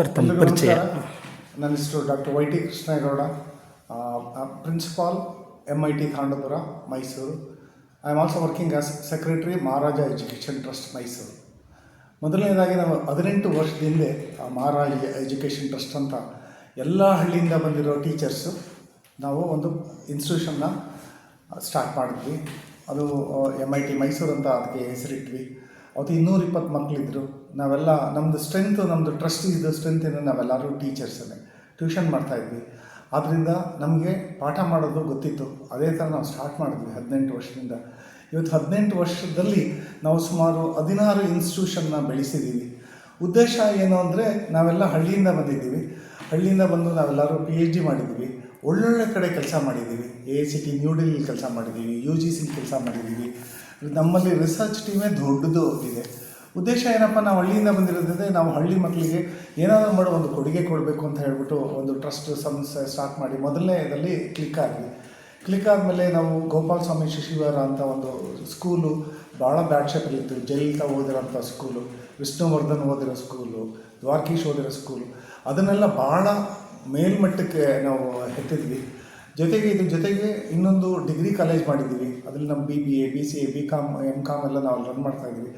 Sir ತಮ್ಮ ಪರಿಚಯ. ನನ್ನ ಹೆಸರು doctor Y T Krishnegowda. Principal M I T Kandapura Mysuru. I am also working as secretary Maharaja education trust Mysuru. ಮೊದಲನೇದಾಗಿ ನಾವು ಹದಿನೆಂಟು ವರ್ಷದ ಹಿಂದೆ ಮಹಾರಾಜ ಎಜುಕೇಷನ್ ಟ್ರಸ್ಟ್ ಅಂತ ಎಲ್ಲ ಹಳ್ಳಿಯಿಂದ ಬಂದಿರೋ ಟೀಚರ್ಸು ನಾವು ಒಂದು ಇನ್ಸ್ಟಿಟ್ಯೂಷನ್ನ ಸ್ಟಾರ್ಟ್ ಮಾಡಿದ್ವಿ. ಅದು ಎಂ ಐ ಟಿ ಮೈಸೂರು ಅಂತ ಅದಕ್ಕೆ ಹೆಸರಿಟ್ವಿ. ಅವತ್ತು ಇನ್ನೂರ ಇಪ್ಪತ್ತು ಮಕ್ಕಳಿದ್ರು ನಾವೆಲ್ಲ ನಮ್ಮದು ಸ್ಟ್ರೆಂತ್ ನಮ್ಮದು ಟ್ರಸ್ಟ್ ಇದ್ದು ಸ್ಟ್ರೆಂತಿಂದ ನಾವೆಲ್ಲರೂ ಟೀಚರ್ಸನ್ನೇ ಟ್ಯೂಷನ್ ಮಾಡ್ತಾಯಿದ್ವಿ ಆದ್ದರಿಂದ ನಮಗೆ ಪಾಠ ಮಾಡೋದು ಗೊತ್ತಿತ್ತು. ಅದೇ ಥರ ನಾವು ಸ್ಟಾರ್ಟ್ ಮಾಡಿದ್ವಿ ಹದಿನೆಂಟು ವರ್ಷದಿಂದ. ಇವತ್ತು ಹದಿನೆಂಟು ವರ್ಷದಲ್ಲಿ ನಾವು ಸುಮಾರು ಹದಿನಾರು ಇನ್ಸ್ಟಿಟ್ಯೂಷನ್ನ ಬೆಳೆಸಿದ್ದೀವಿ ಉದ್ದೇಶ ಏನು ಅಂದರೆ ನಾವೆಲ್ಲ ಹಳ್ಳಿಯಿಂದ ಬಂದಿದ್ದೀವಿ. ಹಳ್ಳಿಯಿಂದ ಬಂದು ನಾವೆಲ್ಲರೂ ಪಿ ಎಚ್ ಡಿ ಮಾಡಿದ್ದೀವಿ. ಒಳ್ಳೊಳ್ಳೆ ಕಡೆ ಕೆಲಸ ಮಾಡಿದ್ದೀವಿ. A C T new Delhi ಕೆಲಸ ಮಾಡಿದ್ದೀವಿ. ಯು ಜಿ ಸಿಲಿ ಕೆಲಸ ಮಾಡಿದ್ದೀವಿ. ನಮ್ಮಲ್ಲಿ ರಿಸರ್ಚ್ ಟೀಮೇ ದೊಡ್ಡದು ಇದೆ. ಉದ್ದೇಶ ಏನಪ್ಪ, ನಾವು ಹಳ್ಳಿಯಿಂದ ಬಂದಿರೋದ್ರಿಂದ ನಾವು ಹಳ್ಳಿ ಮಕ್ಕಳಿಗೆ ಏನಾದರೂ ಮಾಡೋ ಒಂದು ಕೊಡುಗೆ ಕೊಡಬೇಕು ಅಂತ ಹೇಳ್ಬಿಟ್ಟು ಒಂದು ಟ್ರಸ್ಟ್ ಸಂಸ್ಥೆ ಸ್ಟಾರ್ಟ್ ಮಾಡಿ ಮೊದಲನೇದಲ್ಲಿ ಕ್ಲಿಕ್ ಆಗಿದೆ. ಕ್ಲಿಕ್ ಆದಮೇಲೆ ನಾವು ಗೋಪಾಲ ಸ್ವಾಮಿ ಶಿಶಿವಾರ ಅಂತ ಒಂದು ಸ್ಕೂಲು ಭಾಳ ಬ್ಯಾಡ್ ಶೇಪಲ್ಲಿತ್ತು ಜಯಲಲಿತಾ ಓದಿರೋಂಥ ಸ್ಕೂಲು ವಿಷ್ಣುವರ್ಧನ್ ಓದಿರೋ ಸ್ಕೂಲು ದ್ವಾರಕೀಶ್ ಓದಿರೋ ಸ್ಕೂಲು ಅದನ್ನೆಲ್ಲ ಭಾಳ ಮೇಲ್ಮಟ್ಟಕ್ಕೆ ನಾವು ಎತ್ತಿದ್ವಿ. ಜೊತೆಗೆ ಇದ್ರ ಜೊತೆಗೆ ಇನ್ನೊಂದು ಡಿಗ್ರಿ ಕಾಲೇಜ್ ಮಾಡಿದ್ದೀವಿ. ಅದರಲ್ಲಿ ನಮ್ಮ B B A B C A B com M com ಎಲ್ಲ ನಾವು ರನ್ ಮಾಡ್ತಾ ಇದ್ದೀವಿ.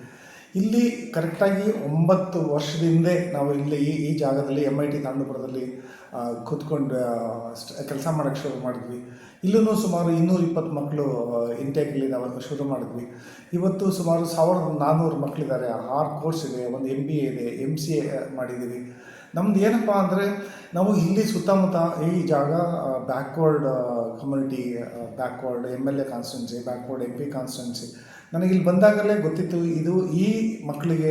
ಇಲ್ಲಿ ಕರೆಕ್ಟಾಗಿ ಒಂಬತ್ತು ವರ್ಷದ ಹಿಂದೆ ನಾವು ಇಲ್ಲಿ ಈ ಈ ಜಾಗದಲ್ಲಿ ಎಂ ಐ ಟಿ ತಾಂಡಪುರದಲ್ಲಿ ಕೂತ್ಕೊಂಡು ಕೆಲಸ ಮಾಡೋಕ್ಕೆ ಶುರು ಮಾಡಿದ್ವಿ. ಇಲ್ಲೂ ಸುಮಾರು ಇನ್ನೂರು ಇಪ್ಪತ್ತು ಮಕ್ಕಳು ಇಂಟೇಕಲ್ಲಿ ನಾವು ಶುರು ಮಾಡಿದ್ವಿ. ಇವತ್ತು ಸುಮಾರು ಸಾವಿರದ ನಾನ್ನೂರು ಮಕ್ಕಳಿದ್ದಾರೆ ಆರು ಕೋರ್ಸ್ ಇದೆ, ಒಂದು ಎಂ ಬಿ ಎ ಇದೆ ಎಂ ಸಿ ಎ ಮಾಡಿದ್ದೀವಿ. ನಮ್ದು ಏನಪ್ಪ ಅಂದರೆ ನಾವು ಇಲ್ಲಿ ಸುತ್ತಮುತ್ತ ಈ ಜಾಗ backward community backward M L A constituency backward M P constituency ನನಗೆ ಇಲ್ಲಿ ಬಂದಾಗಲೇ ಗೊತ್ತಿತ್ತು, ಇದು ಈ ಮಕ್ಕಳಿಗೆ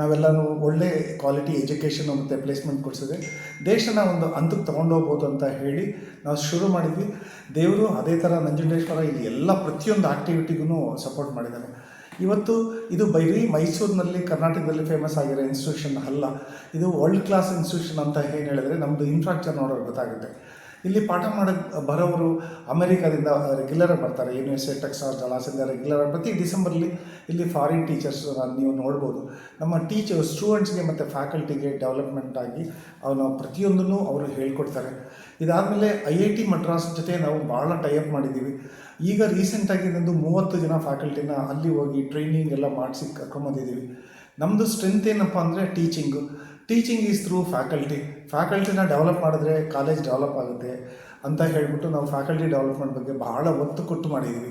ನಾವೆಲ್ಲರೂ ಒಳ್ಳೆ ಕ್ವಾಲಿಟಿ ಎಜುಕೇಷನ್ ಮತ್ತು ಪ್ಲೇಸ್ಮೆಂಟ್ ಕೊಡಿಸಿದೆ. ದೇಶನ ಒಂದು ಹಂತಕ್ಕೆ ತೊಗೊಂಡೋಗ್ಬೋದು ಅಂತ ಹೇಳಿ ನಾವು ಶುರು ಮಾಡಿದ್ವಿ. ದೇವರು ಅದೇ ಥರ ನಂಜುಂಡೇಶ್ವರ ಇಲ್ಲಿ ಎಲ್ಲ ಪ್ರತಿಯೊಂದು ಆ್ಯಕ್ಟಿವಿಟಿಗೂ ಸಪೋರ್ಟ್ ಮಾಡಿದ್ದಾರೆ. ಇವತ್ತು ಇದು ಬೈರಿ ಮೈಸೂರಿನಲ್ಲಿ, ಕರ್ನಾಟಕದಲ್ಲಿ ಫೇಮಸ್ ಆಗಿರೋ ಇನ್ಸ್ಟಿಟ್ಯೂಷನ್ ಅಲ್ಲ. ಇದು ವರ್ಲ್ಡ್ ಕ್ಲಾಸ್ ಇನ್ಸ್ಟಿಟ್ಯೂಷನ್ ಅಂತ ಏನು ಹೇಳಿದ್ರೆ ನಮ್ಮದು ಇನ್ಫ್ರಾಸ್ಟ್ರಕ್ಚರ್ ನೋಡೋರು ಗೊತ್ತಾಗುತ್ತೆ. ಇಲ್ಲಿ ಪಾಠ ಮಾಡೋಕ್ಕೆ ಬರೋರು ಅಮೆರಿಕಾದಿಂದ ರೆಗ್ಯುಲರ್ ಬರ್ತಾರೆ. ಯೂನಿವರ್ಸಿಟಿ ಟೆಕ್ಸಾಸ್ ಜಲಾಸಿಂದ ರೆಗ್ಯುಲರ್ ಪ್ರತಿ ಡಿಸೆಂಬರ್ಲಿ ಇಲ್ಲಿ ಫಾರಿನ್ ಟೀಚರ್ಸ್ ನೀವು ನೋಡ್ಬೋದು. ನಮ್ಮ ಟೀಚರ್ ಸ್ಟೂಡೆಂಟ್ಸ್ಗೆ ಮತ್ತು ಫ್ಯಾಕಲ್ಟಿಗೆ ಡೆವಲಪ್ಮೆಂಟ್ ಆಗಿ ಅವನು ಪ್ರತಿಯೊಂದನ್ನು ಅವರು ಹೇಳ್ಕೊಡ್ತಾರೆ. ಇದಾದಮೇಲೆ ಐ ಐ ಟಿ ಮಡ್ರಾಸ್ ಜೊತೆ ನಾವು ಭಾಳ ಟೈಅಪ್ ಮಾಡಿದ್ದೀವಿ. ಈಗ ರೀಸೆಂಟಾಗಿ ನಂದು ಮೂವತ್ತು ಜನ ಫ್ಯಾಕಲ್ಟಿನ ಅಲ್ಲಿ ಹೋಗಿ ಟ್ರೈನಿಂಗ್ ಎಲ್ಲ ಮಾಡಿಸಿ ಕರ್ಕೊಂಬಂದಿದ್ದೀವಿ ನಮ್ಮದು ಸ್ಟ್ರೆಂತ್ ಏನಪ್ಪ ಅಂದರೆ teaching teaching is through faculty ಫ್ಯಾಕಲ್ಟಿನ develop ಮಾಡಿದ್ರೆ ಕಾಲೇಜ್ ಡೆವಲಪ್ ಆಗುತ್ತೆ ಅಂತ ಹೇಳಿಬಿಟ್ಟು ನಾವು ಫ್ಯಾಕಲ್ಟಿ ಡೆವಲಪ್ಮೆಂಟ್ ಬಗ್ಗೆ ಬಹಳ ಒತ್ತು ಕೊಟ್ಟು ಮಾಡಿದ್ದೀವಿ.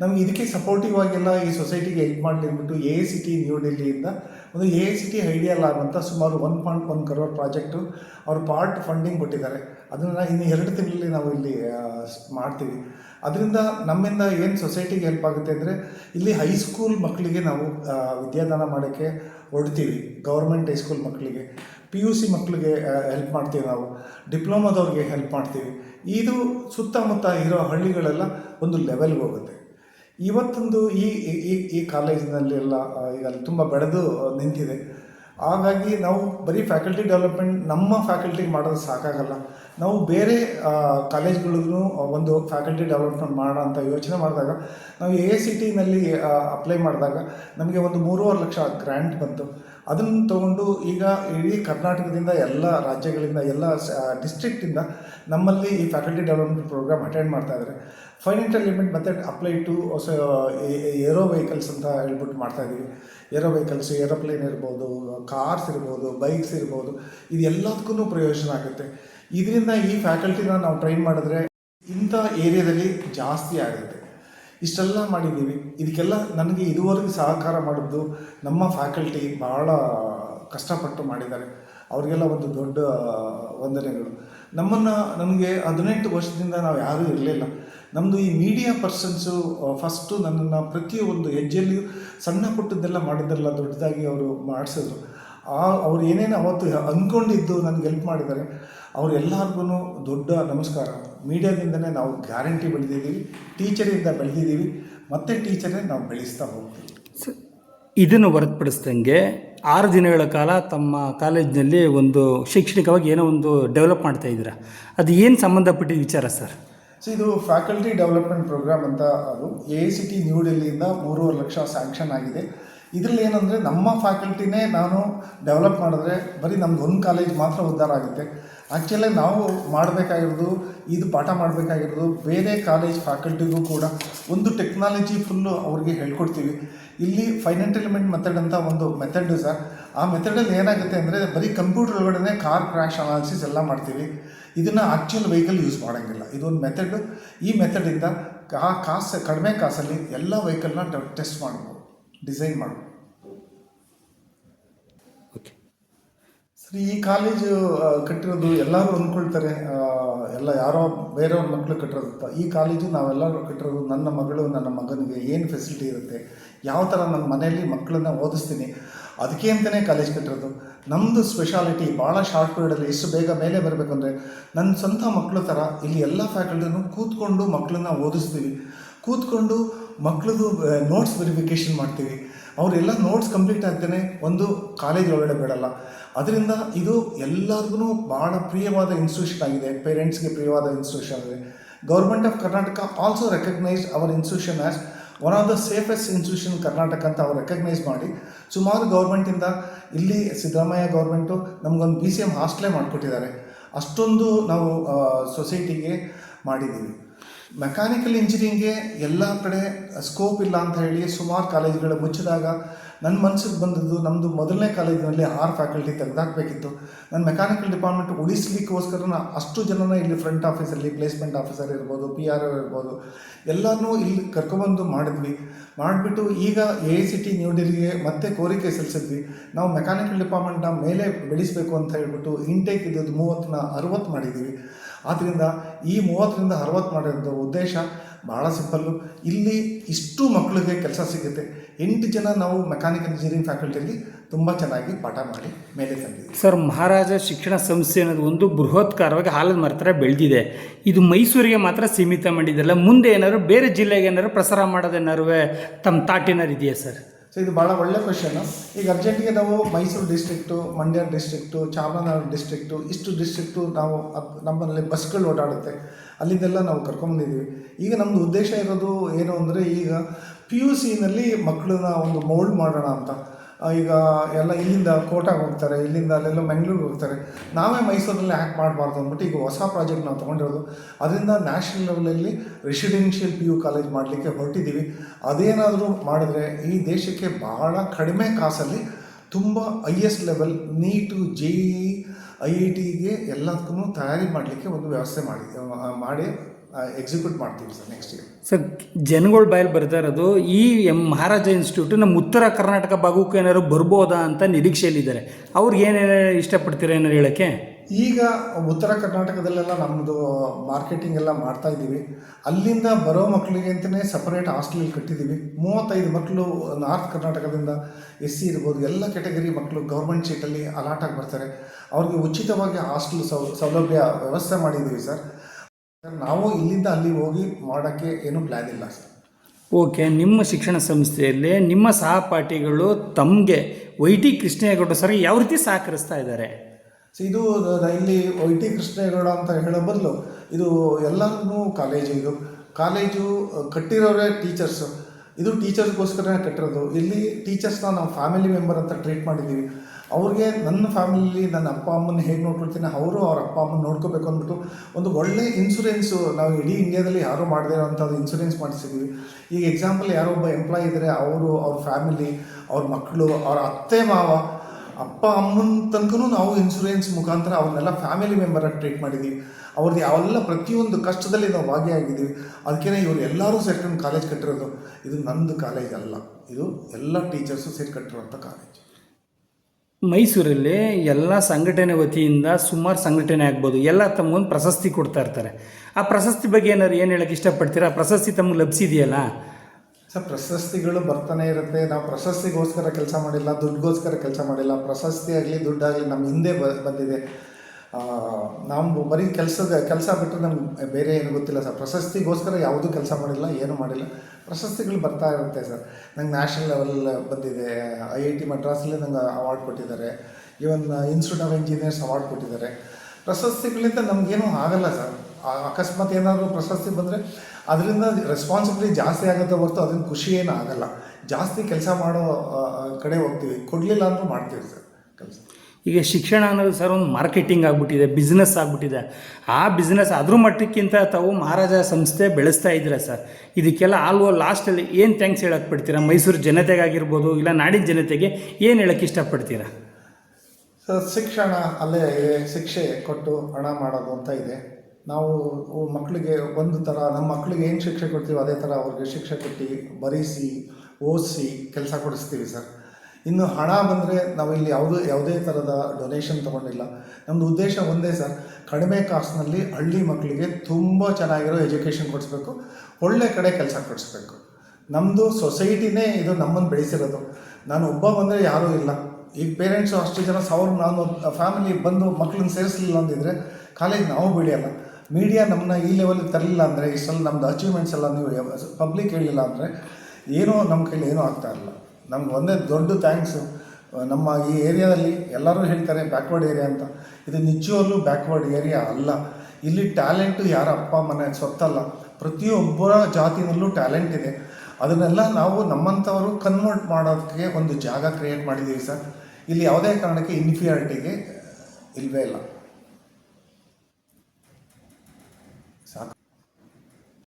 ನಮ್ಗೆ ಇದಕ್ಕೆ ಸಪೋರ್ಟಿವ್ ಆಗಿಲ್ಲ ಈ ಸೊಸೈಟಿಗೆ ಹೆಲ್ಪ್ ಮಾಡಲಿ ಅಂದ್ಬಿಟ್ಟು ಎ ಸಿ ಟಿ ನ್ಯೂ ಡೆಲ್ಲಿಯಿಂದ ಒಂದು ಎ ಸಿ ಟಿ ಐಡಿಯಲ್ ಆಗುವಂಥ ಸುಮಾರು one point one crore project ಅವ್ರು ಪಾರ್ಟ್ ಫಂಡಿಂಗ್ ಕೊಟ್ಟಿದ್ದಾರೆ. ಅದನ್ನು ಇನ್ನು ಎರಡು ತಿಂಗಳಲ್ಲಿ ನಾವು ಇಲ್ಲಿ ಮಾಡ್ತೀವಿ. ಅದರಿಂದ ನಮ್ಮಿಂದ ಏನು ಸೊಸೈಟಿಗೆ ಹೆಲ್ಪ್ ಆಗುತ್ತೆ ಅಂದರೆ ಇಲ್ಲಿ ಹೈಸ್ಕೂಲ್ ಮಕ್ಕಳಿಗೆ ನಾವು ವಿದ್ಯಾದಾನ ಮಾಡೋಕ್ಕೆ ಹೊಡ್ತೀವಿ ಗೌರ್ಮೆಂಟ್ ಹೈಸ್ಕೂಲ್ ಮಕ್ಕಳಿಗೆ ಪಿ ಯು ಸಿ ಮಕ್ಕಳಿಗೆ ಹೆಲ್ಪ್ ಮಾಡ್ತೀವಿ ನಾವು. ಡಿಪ್ಲೊಮಾದವ್ರಿಗೆ ಹೆಲ್ಪ್ ಮಾಡ್ತೀವಿ. ಇದು ಸುತ್ತಮುತ್ತ ಇರೋ ಹಳ್ಳಿಗಳೆಲ್ಲ ಒಂದು ಲೆವೆಲ್ಗೆ ಹೋಗುತ್ತೆ. ಇವತ್ತೊಂದು ಈ, ಈ- ಈ ಕಾಲೇಜಿನಲ್ಲಿ ಕಾಲೇಜಿನಲ್ಲೆಲ್ಲ ಈಗ ಅಲ್ಲಿ ತುಂಬ ಬೆಳೆದು ನಿಂತಿದೆ. ಹಾಗಾಗಿ ನಾವು ಬರೀ ಫ್ಯಾಕಲ್ಟಿ ಡೆವಲಪ್ಮೆಂಟ್ ನಮ್ಮ ಫ್ಯಾಕಲ್ಟಿಗೆ ಮಾಡೋದು ಸಾಕಾಗಲ್ಲ. ನಾವು ಬೇರೆ ಕಾಲೇಜ್ಗಳಿಗೂ ಒಂದು ಫ್ಯಾಕಲ್ಟಿ ಡೆವಲಪ್ಮೆಂಟ್ ಮಾಡೋಣ ಅಂತ ಯೋಚನೆ ಮಾಡಿದಾಗ, ನಾವು ಎ ಸಿ ಟಿನಲ್ಲಿ ಅಪ್ಲೈ ಮಾಡಿದಾಗ ನಮಗೆ ಒಂದು ಮೂರುವರೆ ಲಕ್ಷ ಗ್ರ್ಯಾಂಟ್ ಬಂತು. ಅದನ್ನು ತಗೊಂಡು ಈಗ ಇಡೀ ಕರ್ನಾಟಕದಿಂದ ಎಲ್ಲ ರಾಜ್ಯಗಳಿಂದ, ಎಲ್ಲ ಡಿಸ್ಟ್ರಿಕ್ಟಿಂದ ನಮ್ಮಲ್ಲಿ ಈ ಫ್ಯಾಕಲ್ಟಿ ಡೆವಲಪ್ಮೆಂಟ್ ಪ್ರೋಗ್ರಾಮ್ ಅಟೆಂಡ್ ಮಾಡ್ತಾ ಇದ್ದಾರೆ. ಫೈನಾನ್ಷಿಯಲ್ ಲಿಮಿಟ್ ಮತ್ತೆ ಅಪ್ಲೈ ಟು ಹೊಸ ಏರೋ ವೆಹಿಕಲ್ಸ್ ಅಂತ ಹೇಳ್ಬಿಟ್ಟು ಮಾಡ್ತಾ ಇದ್ದೀವಿ ಏರೋ ವೆಹಿಕಲ್ಸ್ ಏರೋಪ್ಲೇನ್ ಇರ್ಬೋದು ಕಾರ್ಸ್ ಇರ್ಬೋದು ಬೈಕ್ಸ್ ಇರ್ಬೋದು, ಇದು ಎಲ್ಲದಕ್ಕೂ ಪ್ರಯೋಜನ ಆಗುತ್ತೆ. ಇದರಿಂದ ಈ ಫ್ಯಾಕಲ್ಟಿನ ನಾವು ಟ್ರೈನ್ ಮಾಡಿದ್ರೆ ಇಂಥ ಏರಿಯಾದಲ್ಲಿ ಜಾಸ್ತಿ ಆಗುತ್ತೆ. ಇಷ್ಟೆಲ್ಲ ಮಾಡಿದ್ದೀವಿ. ಇದಕ್ಕೆಲ್ಲ ನನಗೆ ಇದುವರೆಗೂ ಸಹಕಾರ ಮಾಡಿದ್ದು ನಮ್ಮ ಫ್ಯಾಕಲ್ಟಿ ಭಾಳ ಕಷ್ಟಪಟ್ಟು ಮಾಡಿದ್ದಾರೆ. ಅವರಿಗೆಲ್ಲ ಒಂದು ದೊಡ್ಡ ವಂದನೆಗಳು. ನಮ್ಮನ್ನು, ನಮಗೆ ಹದಿನೆಂಟು ವರ್ಷದಿಂದ ನಾವು ಯಾರೂ ಇರಲಿಲ್ಲ. ನಮ್ಮದು ಈ ಮೀಡಿಯಾ ಪರ್ಸನ್ಸು ಫಸ್ಟು ನನ್ನನ್ನು ಪ್ರತಿಯೊಂದು ಹೆಜ್ಜೆಯಲ್ಲಿಯೂ ಸಣ್ಣ ಪುಟ್ಟದ್ದೆಲ್ಲ ಮಾಡಿದ್ರಲ್ಲ, ದೊಡ್ಡದಾಗಿ ಅವರು ಮಾಡಿಸಿದ್ರು. ಆ, ಅವ್ರು ಏನೇನು ಅವತ್ತು ಅಂದ್ಕೊಂಡಿದ್ದು ನನಗೆ ಹೆಲ್ಪ್ ಮಾಡಿದ್ದಾರೆ. ಅವರೆಲ್ಲರಿಗೂ ದೊಡ್ಡ ನಮಸ್ಕಾರ. ಮೀಡಿಯಾದಿಂದನೇ ನಾವು ಗ್ಯಾರಂಟಿ ಬೆಳೆದಿದ್ದೀವಿ. ಟೀಚರಿಂದ ಬೆಳೆದಿದ್ದೀವಿ. ಮತ್ತೆ ಟೀಚರೇ ನಾವು ಬೆಳೆಸ್ತಾ ಹೋಗ್ತೀವಿ. ಇದನ್ನು ಹೊರತುಪಡಿಸ್ದಂಗೆ ಆರು ದಿನಗಳ ಕಾಲ ತಮ್ಮ ಕಾಲೇಜಿನಲ್ಲಿ ಒಂದು ಶೈಕ್ಷಣಿಕವಾಗಿ ಏನೋ ಒಂದು ಡೆವಲಪ್ ಮಾಡ್ತಾ ಇದ್ದೀರಾ? ಅದು ಏನು ಸಂಬಂಧಪಟ್ಟಿದ್ದ ವಿಚಾರ ಸರ್? ಸೊ ಇದು ಫ್ಯಾಕಲ್ಟಿ ಡೆವಲಪ್ಮೆಂಟ್ ಪ್ರೋಗ್ರಾಮ್ ಅಂತ ಅದು. ಎ ಸಿ ಟಿ ನ್ಯೂ ಡೆಲ್ಲಿಯಿಂದ ಮೂರುವರೆ ಲಕ್ಷ ಸ್ಯಾಂಕ್ಷನ್ ಆಗಿದೆ. ಇದರಲ್ಲಿ ಏನಂದರೆ ನಮ್ಮ ಫ್ಯಾಕಲ್ಟಿನೇ ನಾನು ಡೆವಲಪ್ ಮಾಡಿದ್ರೆ ಬರೀ ನಮ್ದು ಒಂದು ಕಾಲೇಜ್ ಮಾತ್ರ ಉದ್ಧಾರ ಆಗುತ್ತೆ. ಆ್ಯಕ್ಚುಲಾಗಿ ನಾವು ಮಾಡಬೇಕಾಗಿರೋದು, ಇದು ಪಾಠ ಮಾಡಬೇಕಾಗಿರೋದು, ಬೇರೆ ಕಾಲೇಜ್ ಫ್ಯಾಕಲ್ಟಿಗೂ ಕೂಡ ಒಂದು ಟೆಕ್ನಾಲಜಿ ಫುಲ್ಲು ಅವ್ರಿಗೆ ಹೇಳ್ಕೊಡ್ತೀವಿ. ಇಲ್ಲಿ ಫೈನ್ ಎಲಿಮೆಂಟ್ ಮೆಥಡ್ ಅಂತ ಒಂದು ಮೆಥಡ್ ಸರ್. ಆ ಮೆಥಡಲ್ಲಿ ಏನಾಗುತ್ತೆ ಅಂದರೆ ಬರೀ ಕಂಪ್ಯೂಟರ್ ಒಳಗಡೆ ಕಾರ್ ಕ್ರ್ಯಾಶ್ ಅನಾಲಿಸಿಸ್ ಎಲ್ಲ ಮಾಡ್ತೀವಿ. ಇದನ್ನು ಆ್ಯಕ್ಚುಯಲ್ ವೆಹಿಕಲ್ ಯೂಸ್ ಮಾಡೋಂಗಿಲ್ಲ. ಇದೊಂದು ಮೆಥಡ್ ಈ ಮೆಥಡಿಂದ ಆ ಕಾಸು ಕಡಿಮೆ ಕಾಸಲ್ಲಿ ಎಲ್ಲ ವೆಹಿಕಲ್ನ ಟೆಸ್ಟ್ ಮಾಡ್ಬೋದು. ಡಿಸೈನ್ ಮಾಡ್ಬೋದು. ಓಕೆ ಸರಿ ಈ ಕಾಲೇಜು ಕಟ್ಟಿರೋದು ಎಲ್ಲರೂ ಅಂದ್ಕೊಳ್ತಾರೆ ಎಲ್ಲ ಯಾರೋ ಬೇರೆಯವ್ರ ಮಕ್ಕಳು ಕಟ್ಟಿರೋದು ಅಂತ. ಈ ಕಾಲೇಜು ನಾವೆಲ್ಲರೂ ಕಟ್ಟಿರೋದು ನನ್ನ ಮಗಳು ನನ್ನ ಮಗನಿಗೆ ಏನು ಫೆಸಿಲಿಟಿ ಇರುತ್ತೆ? ಯಾವ ಥರ ನನ್ನ ಮನೆಯಲ್ಲಿ ಮಕ್ಕಳನ್ನ ಓದಿಸ್ತೀನಿ? ಅದಕ್ಕೆ ಅಂತಲೇ ಕಾಲೇಜ್ ಕಟ್ಟಿರೋದು. ನಮ್ಮದು ಸ್ಪೆಷಾಲಿಟಿ ಭಾಳ ಶಾರ್ಟ್ ಪೀರಿಯಡಲ್ಲಿ ಎಷ್ಟು ಬೇಗ ಮೇಲೆ ಬರಬೇಕು ಅಂದರೆ ನನ್ನ ಸ್ವಂತ ಮಕ್ಕಳು ಥರ ಇಲ್ಲಿ ಎಲ್ಲ ಫ್ಯಾಕಲ್ಟಿನೂ ಕೂತ್ಕೊಂಡು ಮಕ್ಕಳನ್ನ ಓದಿಸ್ತೀವಿ. ಕೂತ್ಕೊಂಡು ಮಕ್ಕಳದು ನೋಟ್ಸ್ ವೆರಿಫಿಕೇಷನ್ ಮಾಡ್ತೀವಿ. ಅವರೆಲ್ಲ ನೋಟ್ಸ್ ಕಂಪ್ಲೀಟ್ ಆಗ್ತಾನೆ ಒಂದು ಕಾಲೇಜ್ ಒಳಗಡೆ ಬೇಡಲ್ಲ. ಅದರಿಂದ ಇದು ಎಲ್ಲರಿಗೂ ಭಾಳ ಪ್ರಿಯವಾದ ಇನ್ಸ್ಟಿಟ್ಯೂಷನ್ ಆಗಿದೆ. ಪೇರೆಂಟ್ಸ್ಗೆ ಪ್ರಿಯವಾದ ಇನ್ಸ್ಟಿಟ್ಯೂಷನ್ ಆಗಿದೆ. Government of Karnataka also recognise our institution as one of the safest institution Karnataka ಅಂತ ಅವ್ರು ರೆಕಗ್ನೈಸ್ ಮಾಡಿ, ಸುಮಾರು ಗೌರ್ಮೆಂಟಿಂದ ಇಲ್ಲಿ ಸಿದ್ದರಾಮಯ್ಯ ಗೌರ್ಮೆಂಟು ನಮಗೊಂದು ಬಿ ಸಿ ಎಂ ಹಾಸ್ಟ್ಲೇ ಮಾಡಿಕೊಟ್ಟಿದ್ದಾರೆ. ಅಷ್ಟೊಂದು ನಾವು ಸೊಸೈಟಿಗೆ ಮಾಡಿದ್ದೀವಿ. ಮೆಕ್ಯಾನಿಕಲ್ ಇಂಜಿನಿಯರಿಂಗ್ಗೆ ಎಲ್ಲ ಕಡೆ ಸ್ಕೋಪ್ ಇಲ್ಲ ಅಂತ ಹೇಳಿ ಸುಮಾರು ಕಾಲೇಜುಗಳು ಮುಚ್ಚಿದಾಗ ನನ್ನ ಮನಸ್ಸಿಗೆ ಬಂದದ್ದು ನಮ್ಮದು ಮೊದಲನೇ ಕಾಲೇಜಿನಲ್ಲಿ ಆರ್ ಫ್ಯಾಕಲ್ಟಿ ತೆಗೆದಾಕಬೇಕಿತ್ತು. ನನ್ನ ಮೆಕ್ಯಾನಿಕಲ್ ಡಿಪಾರ್ಟ್ಮೆಂಟ್ ಉಳಿಸ್ಲಿಕ್ಕೋಸ್ಕರ ಅಷ್ಟು ಜನನ ಇಲ್ಲಿ ಫ್ರಂಟ್ ಆಫೀಸಲ್ಲಿ ಪ್ಲೇಸ್ಮೆಂಟ್ ಆಫೀಸರ್ ಇರ್ಬೋದು ಪಿ ಆರ್ ಇರ್ಬೋದು ಎಲ್ಲರನ್ನೂ ಇಲ್ಲಿ ಕರ್ಕೊಬಂದು ಮಾಡಿದ್ವಿ. ಮಾಡಿಬಿಟ್ಟು ಈಗ A I C T new ಡೆಲ್ಲಿಗೆ ಮತ್ತೆ ಕೋರಿಕೆ ಸಲ್ಲಿಸಿದ್ವಿ. ನಾವು ಮೆಕ್ಯಾನಿಕಲ್ ಡಿಪಾರ್ಟ್ಮೆಂಟ್ನ ಮೇಲೆ ಬೆಳೆಸಬೇಕು ಅಂತ ಹೇಳ್ಬಿಟ್ಟು ಇಂಟೇಕ್ ಇದ್ದದ್ದು ಮೂವತ್ತನ್ನ ಅರವತ್ತು ಮಾಡಿದ್ದೀವಿ ಆದ್ದರಿಂದ ಈ ಮೂವತ್ತರಿಂದ ಅರವತ್ತು ಮಾಡಿರೋ ಉದ್ದೇಶ ಭಾಳ ಸಿಂಪಲ್ಲು. ಇಲ್ಲಿ ಇಷ್ಟು ಮಕ್ಕಳಿಗೆ ಕೆಲಸ ಸಿಗುತ್ತೆ. ಎಂಟು ಜನ ನಾವು ಮೆಕ್ಯಾನಿಕಲ್ ಇಂಜಿನಿಯರಿಂಗ್ ಫ್ಯಾಕಲ್ಟಿಯಲ್ಲಿ ತುಂಬ ಚೆನ್ನಾಗಿ ಪಾಠ ಮಾಡಿ ಮೇಲೆ ತಂದಿದ್ದೀವಿ. ಸರ್ ಮಹಾರಾಜ ಶಿಕ್ಷಣ ಸಂಸ್ಥೆ ಅನ್ನೋದು ಒಂದು ಬೃಹತ್ಕಾರವಾಗಿ ಹಾಲದ ಮರ ಬೆಳೆದಿದೆ. ಇದು ಮೈಸೂರಿಗೆ ಮಾತ್ರ ಸೀಮಿತ ಮಾಡಿದ್ದಲ್ಲ ಮುಂದೆ ಏನಾದ್ರು ಬೇರೆ ಜಿಲ್ಲೆಗೆ ಏನಾದ್ರು ಪ್ರಸಾರ ಮಾಡೋದೇನಾದ್ರು ತಮ್ಮ ತಾಟಿನಾರು ಇದೆಯಾ ಸರ್? ಸೊ ಇದು ಭಾಳ ಒಳ್ಳೆ ಕ್ವಶನು ಈಗ ಅರ್ಜೆಂಟಿಗೆ ನಾವು Mysuru district Mandya district Chamarajanagar district ಇಷ್ಟು ಡಿಸ್ಟ್ರಿಕ್ಟು ನಾವು ನಮ್ಮಲ್ಲಿ ಬಸ್ಗಳು ಓಡಾಡುತ್ತೆ. ಅಲ್ಲಿಂದೆಲ್ಲ ನಾವು ಕರ್ಕೊಂಬಂದಿದ್ದೀವಿ ಈಗ ನಮ್ಮದು ಉದ್ದೇಶ ಇರೋದು ಏನು ಅಂದರೆ ಈಗ ಪಿ ಯು ಸಿನಲ್ಲಿ ಮಕ್ಕಳನ್ನ ಒಂದು ಮೌಲ್ಡ್ ಮಾಡೋಣ ಅಂತ. ಈಗ ಎಲ್ಲ ಇಲ್ಲಿಂದ ಕೋಟಾಗೆ ಹೋಗ್ತಾರೆ, ಇಲ್ಲಿಂದ ಅಲ್ಲೆಲ್ಲ ಮಂಗ್ಳೂರಿಗೆ ಹೋಗ್ತಾರೆ. ನಾವೇ ಮೈಸೂರಲ್ಲಿ ಹ್ಯಾಕ್ ಮಾಡಬಾರ್ದು ಅಂದ್ಬಿಟ್ಟು ಈಗ ಹೊಸ ಪ್ರಾಜೆಕ್ಟ್ ನಾವು ತೊಗೊಂಡಿರೋದು. ಅದರಿಂದ ನ್ಯಾಷನಲ್ ಲೆವೆಲಲ್ಲಿ ರೆಸಿಡೆನ್ಷಿಯಲ್ ಪಿ ಯು ಕಾಲೇಜ್ ಮಾಡಲಿಕ್ಕೆ ಹೊರಟಿದ್ದೀವಿ. ಅದೇನಾದರೂ ಮಾಡಿದ್ರೆ ಈ ದೇಶಕ್ಕೆ ಭಾಳ ಕಡಿಮೆ ಕಾಸಲ್ಲಿ ತುಂಬ highest level NEET J E I I ಟಿಗೆ ಎಲ್ಲದಕ್ಕೂ ತಯಾರಿ ಮಾಡಲಿಕ್ಕೆ ಒಂದು ವ್ಯವಸ್ಥೆ ಮಾಡಿ ಮಾಡಿ ಎಕ್ಸಿಕ್ಯೂಟ್ ಮಾಡ್ತೀವಿ ಸರ್ ನೆಕ್ಸ್ಟ್ ಇಯರ್ ಸರ್, ಜನಗಳ ಬಾಯಲ್ಲಿ ಬರ್ತಾ ಇರೋದು, ಈ ಎಂ ಮಹಾರಾಜ ಇನ್ಸ್ಟಿಟ್ಯೂಟ್ ನಮ್ಮ ಉತ್ತರ ಕರ್ನಾಟಕ ಭಾಗಕ್ಕೆ ಏನಾದ್ರು ಬರ್ಬೋದಾ ಅಂತ ನಿರೀಕ್ಷೆಯಲ್ಲಿದ್ದಾರೆ. ಅವ್ರಿಗೆ ಏನೇನು ಇಷ್ಟಪಡ್ತೀರ ಏನಾರು ಹೇಳೋಕ್ಕೆ? ಈಗ ಉತ್ತರ ಕರ್ನಾಟಕದಲ್ಲೆಲ್ಲ ನಮ್ಮದು ಮಾರ್ಕೆಟಿಂಗ್ ಎಲ್ಲ ಮಾಡ್ತಾ ಇದ್ದೀವಿ. ಅಲ್ಲಿಂದ ಬರೋ ಮಕ್ಕಳಿಗೆ ಅಂತಲೇ ಸಪರೇಟ್ ಹಾಸ್ಟೆಲ್ ಕಟ್ಟಿದ್ದೀವಿ. ಮೂವತ್ತೈದು ಮಕ್ಕಳು ನಾರ್ತ್ ಕರ್ನಾಟಕದಿಂದ ಎಸ್ ಸಿ ಇರ್ಬೋದು, ಎಲ್ಲ ಕೆಟಗರಿ ಮಕ್ಕಳು ಗೌರ್ಮೆಂಟ್ ಸೀಟಲ್ಲಿ ಅಲಾಟಾಗಿ ಬರ್ತಾರೆ. ಅವ್ರಿಗೆ ಉಚಿತವಾಗಿ ಹಾಸ್ಟೆಲ್ ಸೌಲಭ್ಯ ವ್ಯವಸ್ಥೆ ಮಾಡಿದ್ದೀವಿ ಸರ್ ನಾವು ಇಲ್ಲಿಂದ ಅಲ್ಲಿ ಹೋಗಿ ಮಾಡೋಕ್ಕೆ ಏನೂ ಪ್ಲ್ಯಾನ್ ಇಲ್ಲ ಸರ್ ಓಕೆ ನಿಮ್ಮ ಶಿಕ್ಷಣ ಸಂಸ್ಥೆಯಲ್ಲಿ ನಿಮ್ಮ ಸಹಪಾಠಿಗಳು ತಮಗೆ ವೈ ಟಿ ಕೃಷ್ಣೇಗೌಡ ಸರ್ ಯಾವ ರೀತಿ ಸಹಕರಿಸ್ತಾ ಇದ್ದಾರೆ? ಸೊ ಇದು ಇಲ್ಲಿ ವೈ ಟಿ ಕೃಷ್ಣೇಗೌಡ ಅಂತ ಹೇಳೋ ಬದಲು ಇದು ಎಲ್ಲರೂ ಕಾಲೇಜು ಇದು. ಕಾಲೇಜು ಕಟ್ಟಿರೋರೇ ಟೀಚರ್ಸು ಇದು ಟೀಚರ್ಸ್ಗೋಸ್ಕರನೇ ಕಟ್ಟಿರೋದು. ಇಲ್ಲಿ ಟೀಚರ್ಸ್ನ ನಾವು ಫ್ಯಾಮಿಲಿ ಮೆಂಬರ್ ಅಂತ ಟ್ರೀಟ್ ಮಾಡಿದ್ದೀವಿ ಅವ್ರಿಗೆ ನನ್ನ ಫ್ಯಾಮಿಲಿ ನನ್ನ ಅಪ್ಪ ಅಮ್ಮನ ಹೇಗೆ ನೋಡ್ಕೊಳ್ತೀನಿ, ಅವರು ಅವ್ರ ಅಪ್ಪ ಅಮ್ಮನ ನೋಡ್ಕೋಬೇಕು ಅಂದ್ಬಿಟ್ಟು ಒಂದು ಒಳ್ಳೆ ಇನ್ಸೂರೆನ್ಸು ನಾವು ಇಡೀ ಇಂಡಿಯಾದಲ್ಲಿ ಯಾರೂ ಮಾಡದೇ ಇರೋವಂಥದ್ದು ಇನ್ಸೂರೆನ್ಸ್ ಮಾಡಿಸಿದ್ದೀವಿ ಈಗ ಎಕ್ಸಾಂಪಲ್ ಯಾರೋ ಒಬ್ಬ ಎಂಪ್ಲಾಯ್ ಇದ್ದರೆ ಅವರು ಅವ್ರ ಫ್ಯಾಮಿಲಿ ಅವ್ರ ಮಕ್ಕಳು ಅವ್ರ ಅತ್ತೆ ಮಾವ ಅಪ್ಪ, ಅಮ್ಮನ ತನಕನೂ ನಾವು ಇನ್ಶೂರೆನ್ಸ್ ಮುಖಾಂತರ ಅವ್ರನ್ನೆಲ್ಲ ಫ್ಯಾಮಿಲಿ ಮೆಂಬರಾಗಿ ಟ್ರೀಟ್ ಮಾಡಿದ್ದೀವಿ ಅವ್ರದ್ದು ಯಾವೆಲ್ಲ ಪ್ರತಿಯೊಂದು ಕಷ್ಟದಲ್ಲಿ ನಾವು ಭಾಗಿಯಾಗಿದ್ದೀವಿ ಅದಕ್ಕೇ ಇವರು ಎಲ್ಲರೂ ಸೇರ್ಕೊಂಡು ಕಾಲೇಜ್ ಕಟ್ಟಿರೋದು. ಇದು ನಂದು ಕಾಲೇಜ್ ಅಲ್ಲ. ಇದು ಎಲ್ಲ ಟೀಚರ್ಸು ಸೇರಿ ಕಟ್ಟಿರುವಂಥ ಕಾಲೇಜ್ ಮೈಸೂರಲ್ಲಿ ಎಲ್ಲ ಸಂಘಟನೆ ವತಿಯಿಂದ ಸುಮಾರು ಸಂಘಟನೆ ಆಗ್ಬೋದು. ಎಲ್ಲ ತಮಗೊಂದು ಪ್ರಶಸ್ತಿ ಕೊಡ್ತಾ ಇರ್ತಾರೆ. ಆ ಪ್ರಶಸ್ತಿ ಬಗ್ಗೆ ಏನಾದ್ರು ಏನು ಹೇಳಕ್ಕೆ ಇಷ್ಟಪಡ್ತೀರಾ? ಆ ಪ್ರಶಸ್ತಿ ತಮ್ಗೆ ಲಭಿಸಿದೆಯಲ್ಲ? ಸರ್, ಪ್ರಶಸ್ತಿಗಳು ಬರ್ತಾನೆ ಇರುತ್ತೆ. ನಾವು ಪ್ರಶಸ್ತಿಗೋಸ್ಕರ ಕೆಲಸ ಮಾಡಿಲ್ಲ, ದುಡ್ಡುಗೋಸ್ಕರ ಕೆಲಸ ಮಾಡಿಲ್ಲ. ಪ್ರಶಸ್ತಿ ಆಗಲಿ ದುಡ್ಡಾಗಲಿ ನಮ್ಮ ಹಿಂದೆ ಬಂದಿದೆ. ನಾವು ಬರೀ ಕೆಲಸದ, ಕೆಲಸ ಬಿಟ್ಟರೆ ನಮ್ಗೆ ಬೇರೆ ಏನು ಗೊತ್ತಿಲ್ಲ ಸರ್. ಪ್ರಶಸ್ತಿಗೋಸ್ಕರ ಯಾವುದೂ ಕೆಲಸ ಮಾಡಿಲ್ಲ, ಏನೂ ಮಾಡಿಲ್ಲ. ಪ್ರಶಸ್ತಿಗಳು ಬರ್ತಾ ಇರುತ್ತೆ ಸರ್. ನಂಗೆ ನ್ಯಾಷನಲ್ ಲೆವೆಲ್ ಬಂದಿದೆ. ಐ ಐ ಟಿ ಮಡ್ರಾಸಲ್ಲಿ ನಂಗೆ ಅವಾರ್ಡ್ ಕೊಟ್ಟಿದ್ದಾರೆ. Even institute of engineers award ಕೊಟ್ಟಿದ್ದಾರೆ. ಪ್ರಶಸ್ತಿಗಳಿಂದ ನಮಗೇನೂ ಆಗಲ್ಲ ಸರ್. ಅಕಸ್ಮಾತ್ ಏನಾದರೂ ಪ್ರಶಸ್ತಿ ಬಂದರೆ ಅದರಿಂದ ರೆಸ್ಪಾನ್ಸಿಬಿಲಿಟಿ ಜಾಸ್ತಿ ಆಗುತ್ತೆ ಹೊರತು ಅದರಿಂದ ಖುಷಿ ಏನೂ ಆಗಲ್ಲ. ಜಾಸ್ತಿ ಕೆಲಸ ಮಾಡೋ ಕಡೆ ಹೋಗ್ತೀವಿ. ಕೊಡಲಿಲ್ಲ ಅಂದರೂ ಮಾಡ್ತೀವಿ ಸರ್ ಕೆಲಸ. ಈಗ ಶಿಕ್ಷಣ ಅನ್ನೋದು ಸರ್ ಒಂದು ಮಾರ್ಕೆಟಿಂಗ್ ಆಗಿಬಿಟ್ಟಿದೆ ಬಿಸ್ನೆಸ್ ಆಗಿಬಿಟ್ಟಿದೆ. ಆ ಬಿಸ್ನೆಸ್ ಅದ್ರ ಮಟ್ಟಕ್ಕಿಂತ ತಾವು ಮಹಾರಾಜ ಸಂಸ್ಥೆ ಬೆಳೆಸ್ತಾ ಇದ್ದೀರಾ ಸರ್? ಇದಕ್ಕೆಲ್ಲ ಆಲ್ವೋ ಲಾಸ್ಟಲ್ಲಿ ಏನು ಥ್ಯಾಂಕ್ಸ್ ಹೇಳಕ್ಕೆ ಪಡ್ತೀರಾ ಮೈಸೂರು ಜನತೆಗಾಗಿರ್ಬೋದು ಇಲ್ಲ ನಾಡಿನ ಜನತೆಗೆ ಏನು ಹೇಳಕ್ಕೆ ಇಷ್ಟಪಡ್ತೀರಾ? ಸರ್ ಶಿಕ್ಷಣ ಅಲ್ಲೇ ಇದೆ ಶಿಕ್ಷೆ ಕೊಟ್ಟು ಹಣ ಮಾಡೋದು ಅಂತ ಇದೆ. ನಾವು ಮಕ್ಕಳಿಗೆ ಒಂದು ಥರ, ನಮ್ಮ ಮಕ್ಕಳಿಗೆ ಏನು ಶಿಕ್ಷೆ ಕೊಡ್ತೀವೋ ಅದೇ ಥರ ಅವ್ರಿಗೆ ಶಿಕ್ಷೆ ಕೊಟ್ಟು ಬರೆಸಿ, ಓದಿಸಿ ಕೆಲಸ ಕೊಡಿಸ್ತೀವಿ ಸರ್. ಇನ್ನು ಹಣ ಬಂದರೆ ನಾವು ಇಲ್ಲಿ ಯಾವುದೇ ಯಾವುದೇ ಥರದ ಡೊನೇಷನ್ ತೊಗೊಂಡಿಲ್ಲ. ನಮ್ಮದು ಉದ್ದೇಶ ಒಂದೇ ಸರ್, ಕಡಿಮೆ ಕಾಸ್ಟ್ನಲ್ಲಿ ಹಳ್ಳಿ ಮಕ್ಕಳಿಗೆ ತುಂಬ ಚೆನ್ನಾಗಿರೋ ಎಜುಕೇಷನ್ ಕೊಡಿಸ್ಬೇಕು, ಒಳ್ಳೆ ಕಡೆ ಕೆಲಸ ಕೊಡಿಸ್ಬೇಕು. ನಮ್ಮದು ಸೊಸೈಟಿನೇ ಇದು ನಮ್ಮನ್ನು ಬೆಳೆಸಿರೋದು. ನಾನು ಒಬ್ಬ ಬಂದರೆ ಯಾರೂ ಇಲ್ಲ. ಈಗ ಪೇರೆಂಟ್ಸು ಅಷ್ಟು ಜನ ಸಾವಿರ ನಾನು ಫ್ಯಾಮಿಲಿ ಬಂದು ಮಕ್ಕಳನ್ನ ಸೇರಿಸಲಿಲ್ಲ ಅಂದಿದ್ರೆ, ಕಾಲೇಜ್ ನಾವು ಬೆಳೆಯಲ್ಲ. ಮೀಡಿಯಾ ನಮ್ಮನ್ನ ಈ ಲೆವೆಲ್ ತರಲಿಲ್ಲ ಅಂದರೆ ಇಷ್ಟೆಲ್ಲ ನಮ್ಮದು ಅಚೀವ್ಮೆಂಟ್ಸ್ ಎಲ್ಲ ನೀವು ಪಬ್ಲಿಕ್ ಹೇಳಿಲ್ಲ ಅಂದರೆ, ಏನೋ ನಮ್ಮ ಕೈಲಿ ಏನೂ ಆಗ್ತಾ ಇಲ್ಲ. ನಮ್ಗೆ ಒಂದೇ ದೊಡ್ಡ ಥ್ಯಾಂಕ್ಸು ನಮ್ಮ ಈ ಏರಿಯಾದಲ್ಲಿ ಎಲ್ಲರೂ ಹೇಳ್ತಾರೆ ಬ್ಯಾಕ್ವರ್ಡ್ ಏರಿಯಾ ಅಂತ. ಇದು ನಿಜವಾಗ್ಲೂ ಬ್ಯಾಕ್ವರ್ಡ್ ಏರಿಯಾ ಅಲ್ಲ. ಇಲ್ಲಿ ಟ್ಯಾಲೆಂಟು ಯಾರ ಅಪ್ಪ ಮನೆ ಸ್ವತ್ತಲ್ಲ ಪ್ರತಿಯೊಬ್ಬರ ಜಾತಿನಲ್ಲೂ ಟ್ಯಾಲೆಂಟ್ ಇದೆ. ಅದನ್ನೆಲ್ಲ ನಾವು ನಮ್ಮಂಥವರು ಕನ್ವರ್ಟ್ ಮಾಡೋದಕ್ಕೆ ಒಂದು ಜಾಗ ಕ್ರಿಯೇಟ್ ಮಾಡಿದ್ದೀವಿ ಸರ್. ಇಲ್ಲಿ ಯಾವುದೇ ಕಾರಣಕ್ಕೆ ಇನ್ಫಿಯಾರಿಟಿಗೆ ಇಲ್ಲವೇ ಇಲ್ಲ.